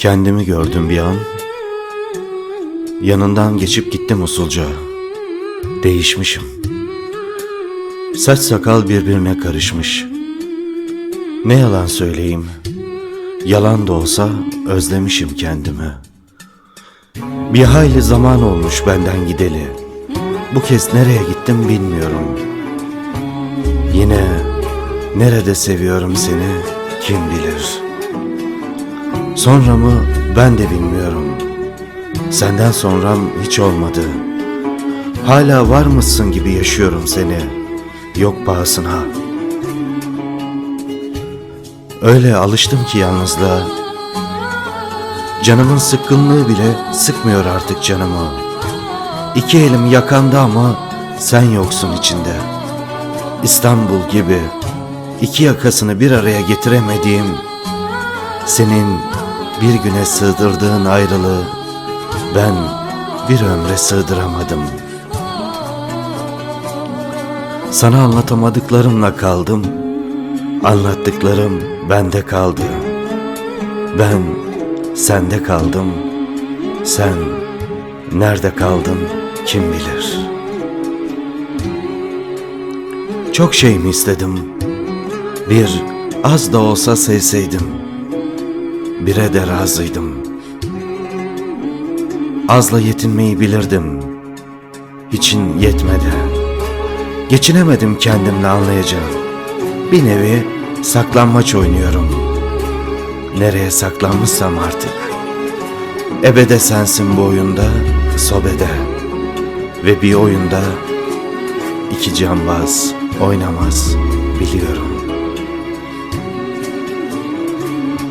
Kendimi gördüm bir an. Yanından geçip gittim usulca. Değişmişim. Saç sakal birbirine karışmış. Ne yalan söyleyeyim. Yalan da olsa özlemişim kendimi. Bir hayli zaman olmuş benden gideli. Bu kez nereye gittim bilmiyorum. Yine nerede seviyorum seni kim bilir. Sonra mı ben de bilmiyorum. Senden sonram hiç olmadı. Hala var mısın gibi yaşıyorum seni. Yok pahasına. Öyle alıştım ki yalnızlığa. Canımın sıkkınlığı bile sıkmıyor artık canımı. İki elim yakanda ama sen yoksun içinde. İstanbul gibi iki yakasını bir araya getiremediğim, senin bir güne sığdırdığın ayrılığı ben bir ömre sığdıramadım. Sana anlatamadıklarımla kaldım. Anlattıklarım bende kaldı. Ben sende kaldım. Sen nerede kaldın kim bilir. Çok şey mi istedim? Bir az da olsa sevseydim. Bire de razıydım. Azla yetinmeyi bilirdim. İçin yetmedi. Geçinemedim kendimle anlayacağım. Bir nevi saklanmaç oynuyorum. Nereye saklanmışsam artık. Ebede sensin bu oyunda, sobede. Ve bir oyunda iki cambaz oynamaz biliyorum.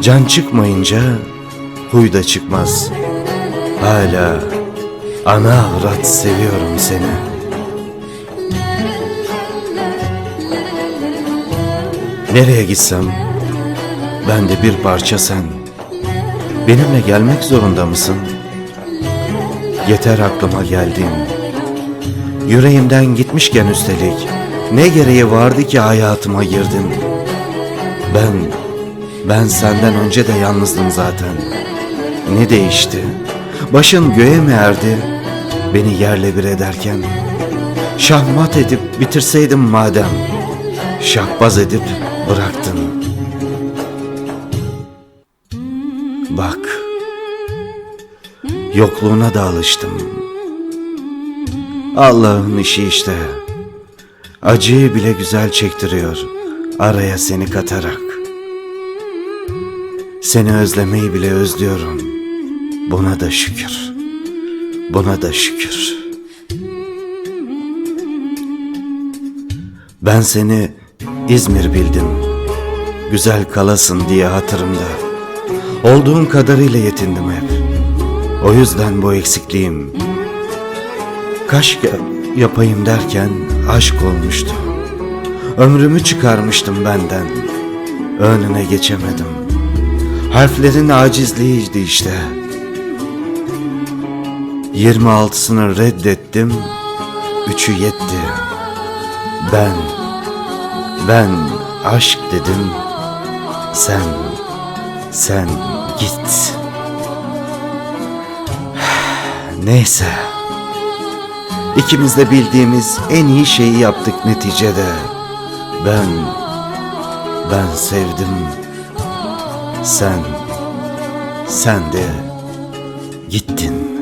Can çıkmayınca huy da çıkmaz. Hala ana avrat seviyorum seni. Nereye gitsem ben de bir parça sen. Benimle gelmek zorunda mısın? Yeter aklıma geldiğin. Yüreğimden gitmişken üstelik ne gereği vardı ki hayatıma girdin? Ben, ben senden önce de yalnızdım zaten. Ne değişti? Başın göğe mi erdi? Beni yerle bir ederken. Şahmat edip bitirseydim madem. Şahbaz edip bıraktın. Bak. Yokluğuna da alıştım. Allah'ın işi işte. Acıyı bile güzel çektiriyor. Araya seni katarak. Seni özlemeyi bile özlüyorum. Buna da şükür. Buna da şükür. Ben seni İzmir bildim. Güzel kalasın diye hatırımda. Olduğum kadarıyla yetindim hep. O yüzden bu eksikliğim. Kaş ya- yapayım derken aşk olmuştu. Ömrümü çıkarmıştım benden. Önüne geçemedim. Harflerin acizliğiydi işte. 26'sını reddettim. Üçü yetti. Ben, ben aşk dedim. Sen, sen git. Neyse. İkimiz de bildiğimiz en iyi şeyi yaptık neticede. Ben, ben sevdim. Sen, sen de gittin.